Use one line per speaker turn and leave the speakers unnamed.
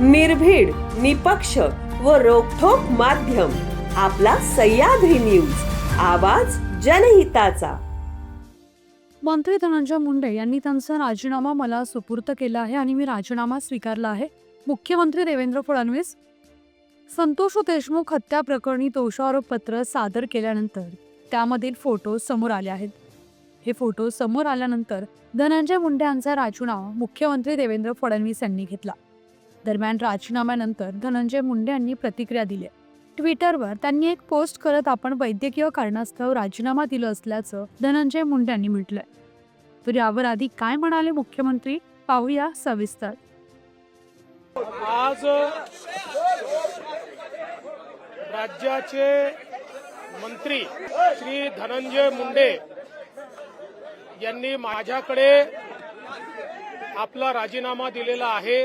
निर्भीड निपक्ष व रोखोक माध्यम. आपला सह्याद्री न्यूज. आवाज जनहिताचा.
मंत्री धनंजय मुंडे यांनी त्यांचा राजीनामा मला सुपूर्त केला आहे आणि मी राजीनामा स्वीकारला आहे. मुख्यमंत्री देवेंद्र फडणवीस संतोष देशमुख हत्या प्रकरणी दोषारोपपत्र सादर केल्यानंतर त्यामधील फोटो समोर आले आहेत. हे फोटो समोर आल्यानंतर धनंजय मुंडे यांचा राजीनामा मुख्यमंत्री देवेंद्र फडणवीस यांनी घेतला. दरम्यान राजीनाम्यानंतर धनंजय मुंडे यांनी प्रतिक्रिया दिली ट्विटरवर त्यांनी एक पोस्ट करत आपण वैद्यकीय कारणास्तव राजीनामा दिलं असल्याचं धनंजय मुंडे यांनी म्हटलंय. तर यावर आधी काय म्हणाले मुख्यमंत्री? पाहूया सविस्तर.
आज राज्याचे मंत्री श्री धनंजय मुंडे यांनी माझ्याकडे आपला राजीनामा दिलेला आहे.